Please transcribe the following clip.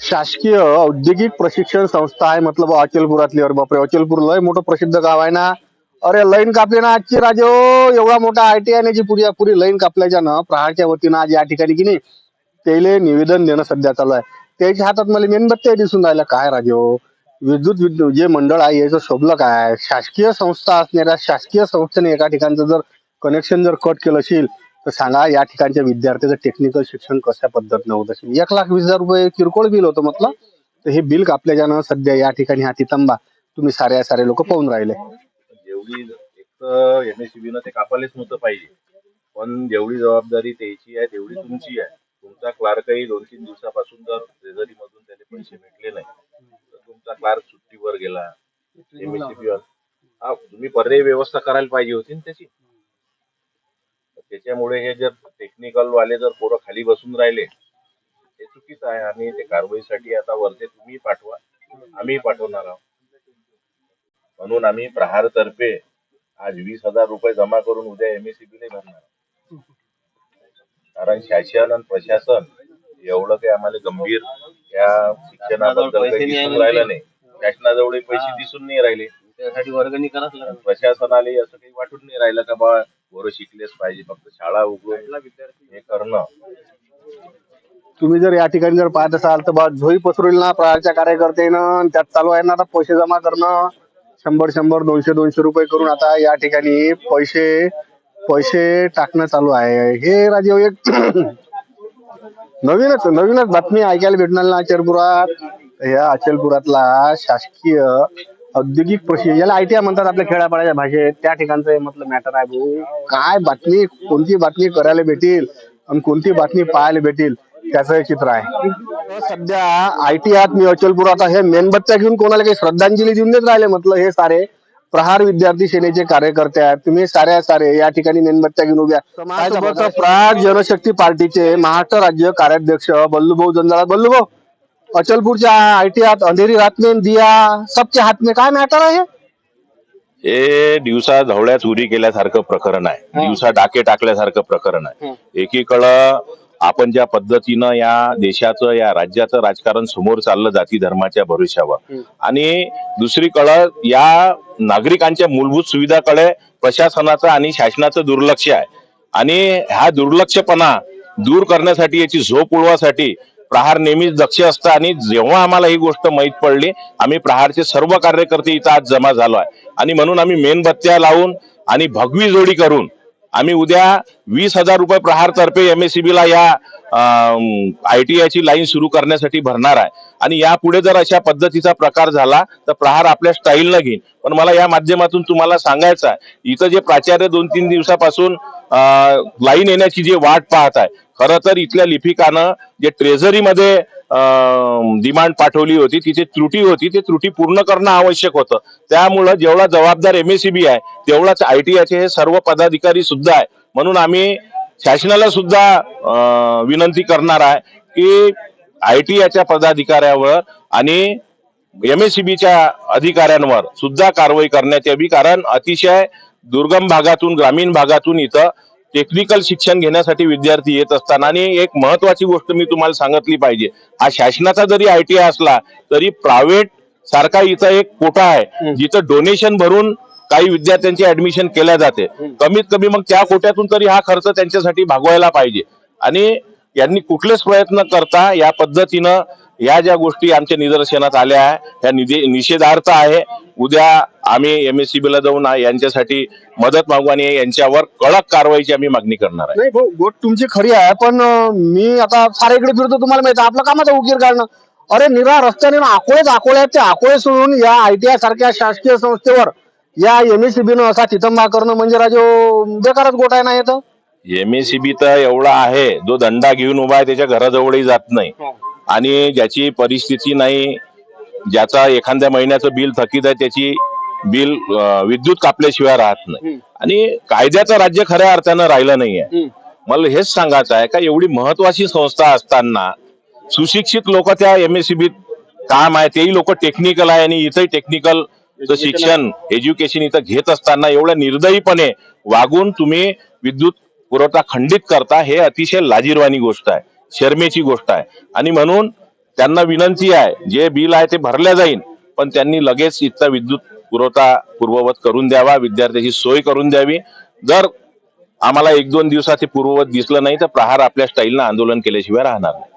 शासकीय औद्योगिक प्रशिक्षण संस्था आहे मतलब अचलपुरातली अरे बापरे अचलपूर लय मोठं प्रसिद्ध गाव आहे ना. अरे लाईन कापली ना आजची राजे. एवढा मोठा आय टी आय जी पुरी पुरी लाईन कापल्याच्या ना प्रहारच्या वतीनं आज या ठिकाणी की नाही त्याला निवेदन देणं सध्या चालू आहे. त्याच्या हातात मला मेणबत्त्या दिसून राहिल्या. काय राजे विद्युत विद्युत जे मंडळ आहे याचं शोभलं काय? शासकीय संस्था असणाऱ्या शासकीय संस्थेने एका ठिकाणचं जर कनेक्शन जर कट केलं असेल तर सांगा या ठिकाणच्या विद्यार्थ्याचं टेक्निकल शिक्षण कशा पद्धतीनं होत? असेल एक लाख वीस हजार रुपये किरकोळ बिल होतं म्हटलं तर हे बिल कापल्याच्यानं सध्या या ठिकाणी हा तितंबा तुम्ही सारे सारे लोक पाहून राहिले. जेवढी एक तर एमएससीबी न ते कापायलाच नव्हतं पाहिजे. पण जेवढी जबाबदारी त्याची आहे तेवढी तुमची आहे. तुमचा क्लार्कही दोन तीन दिवसापासून जर ट्रेझरी मधून त्याने पैसे भेटले नाही तर तुमचा क्लार्क सुट्टीवर गेला एमएससीबी तुम्ही पर्यायी व्यवस्था करायला पाहिजे होती ना त्याची. त्याच्यामुळे हे जर टेक्निकल वाले जर पोरं खाली बसून राहिले हे चुकीचं आहे. आणि ते कारवाईसाठी आता वरते तुम्ही पाठवा. आम्ही पाठवणार आहोत. म्हणून आम्ही प्रहार तर्फे आज वीस हजार रुपये जमा करून उद्या एमएससीबी ला भरणार कारण शासन आणि प्रशासन एवढं काही आम्हाला गंभीर या शिक्षणाबद्दल काही दिसून राहिलं नाही. शासनाजवळ पैसे दिसून नाही राहिले. त्यासाठी वर्गणी लागणार प्रशासनाला असं काही वाटून नाही राहिलं का बा पोरं शिकलेच पाहिजे फक्त शाळा उघडून हे करणं. तुम्ही जर या ठिकाणी जर पाहत असाल तर बा झोई पसरवली ना प्रहारच्या कार्यकर्त्यानं त्यात चालू आहे ना आता पैसे जमा करणं. शंभर शंभर दोनशे दोनशे रुपये करून आता या ठिकाणी पैसे पैसे टाकणं चालू आहे. हे राजीव एक नवीनच नवीनच बातमी ऐकायला भेटणार ना अचलपुरात. या अचलपुरातला शासकीय औद्योगिक प्रशिक्षण याला आयटीआय म्हणतात आपल्या खेड्यापाड्याच्या भाषेत. त्या ठिकाणचं हे म्हटलं मॅटर आहे भाऊ. काय बातमी कोणती बातमी करायला भेटेल आणि कोणती बातमी पाहायला भेटेल त्याचं हे चित्र आहे. सध्या आयटी आत मी अचलपुरात आहे मेणबत्त्या घेऊन कोणाला काही श्रद्धांजली देऊन देत राहिले म्हटलं हे सारे प्रहार विद्यार्थी सेनेचे कार्यकर्ते आहेत. तुम्ही साऱ्या सारे या ठिकाणी मेणबत्त्या घेऊन उभ्या. प्रहार जनशक्ती पार्टीचे महाराष्ट्र राज्य कार्याध्यक्ष बल्लूभाऊ जंजाळा बल्लूभाऊ अचलपूरच्या आयटी आत अंधेरी रात में दिया सबके हात में काय मॅटर आहे? हे दिवसा धवळ्या चोरी केल्यासारखं प्रकरण आहे. दिवसा डाके टाकल्यासारखं प्रकरण आहे. एकीकडं आपण ज्या पद्धतीनं या देशाचं या राज्याचं राजकारण समोर चाललं जाती धर्माच्या भरोश्यावर आणि दुसरीकडं या नागरिकांच्या मूलभूत सुविधाकडे प्रशासनाचं आणि शासनाचं दुर्लक्ष आहे. आणि हा दुर्लक्षपणा दूर करण्यासाठी याची झोप उडवासाठी प्रहार नेहमीच दक्ष असतं आणि जेव्हा आम्हाला ही गोष्ट माहीत पडली आम्ही प्रहारचे सर्व कार्यकर्ते इथं आज जमा झालो आहे. आणि म्हणून आम्ही मेणबत्त्या लावून आणि भगवी जोडी करून आम्ही उद्या वीस हजार रुपये प्रहारतर्फे तर्फे एमएससीबी ला या आय टी आयची लाईन सुरू करण्यासाठी भरणार आहे. आणि यापुढे जर अशा पद्धतीचा प्रकार झाला तर प्रहार आपल्या स्टाईलनं घेईन. पण मला या माध्यमातून तुम्हाला सांगायचं आहे इथं जे प्राचार्य दोन तीन दिवसापासून लाईन येण्याची जी वाट पाहत आहे खरं तर इथल्या लिपिकानं जे ट्रेझरीमध्ये डिमांड पाठवली होती तिथे त्रुटी होती ते त्रुटी पूर्ण करणं आवश्यक होतं. त्यामुळं जेवढा जबाबदार एमएससीबी आहे तेवढाच आयटीआयचे हे सर्व पदाधिकारी सुद्धा आहे. म्हणून आम्ही शासनाला सुद्धा विनंती करणार आहे की आयटीआयच्या पदाधिकाऱ्यावर आणि एमएससीबीच्या अधिकाऱ्यांवर सुद्धा कारवाई करण्यात यावी. कारण अतिशय दुर्गम भागातून ग्रामीण भागातून इथं टेक्निकल शिक्षण घेण्यासाठी विद्यार्थी येत असताना आणि एक महत्वाची गोष्ट मी तुम्हाला सांगितली पाहिजे. हा शासनाचा जरी आयटीआय असला तरी प्रायव्हेट सारखा इथं एक कोटा आहे जिथं डोनेशन भरून काही विद्यार्थ्यांची ऍडमिशन केल्या जाते. कमीत कमी मग त्या कोट्यातून तरी हा खर्च त्यांच्यासाठी भागवायला पाहिजे. आणि यांनी कुठलेच प्रयत्न करता या पद्धतीनं या ज्या गोष्टी आमच्या निदर्शनात आल्या आहे त्या निधे निषेधार्थ आहे उद्या आम्ही एमएससीबी ला जाऊन यांच्यासाठी मदत मागू आणि यांच्यावर कडक कारवाईची आम्ही मागणी करणार आहे. नाही भाऊ गोष्ट तुमची खरी आहे पण मी आता सारे इकडे फिरतो तुम्हाला माहिती आपलं कामाचं उकीर काढणं. अरे निरा रस्त्याने ना अकोलेच अकोले आहेत ते अकोले सोडून या आयटीआय सारख्या शासकीय संस्थेवर या एमएससीबी न असा तितंबा करणं म्हणजे राजो बेकारच गोट आहे ना येतं एमएससीबी तर एवढा आहे जो दंडा घेऊन उभा आहे त्याच्या घराजवळही जात नाही. आणि ज्याची परिस्थिती नाही ज्याचा एखाद्या महिन्याचं बिल थकीत आहे त्याची बिल विद्युत कापल्याशिवाय राहत नाही. आणि कायद्याचं राज्य खऱ्या अर्थानं राहिलं नाहीये मला हेच सांगायचं आहे का एवढी महत्वाची संस्था असताना सुशिक्षित लोक त्या एमएससीबीत काम आहे तेही लोक टेक्निकल आहे आणि इथंही टेक्निकल शिक्षण एज्युकेशन इथं घेत असताना एवढ्या निर्दयीपणे वागून तुम्ही विद्युत पुरवठा खंडित करता हे अतिशय लाजीरवाणी गोष्ट आहे शर्मेची गोष्ट आहे. आणि म्हणून त्यांना विनंती आहे जे बिल आहे ते भरल्या जाईल पण त्यांनी लगेच इथला विद्युत पुरवठा पूर्ववत करून द्यावा विद्यार्थ्याची सोय करून द्यावी. जर आम्हाला एक दोन दिवसात ते पूर्ववत दिसलं नाही तर प्रहार आपल्या स्टाईलनं आंदोलन केल्याशिवाय राहणार नाही.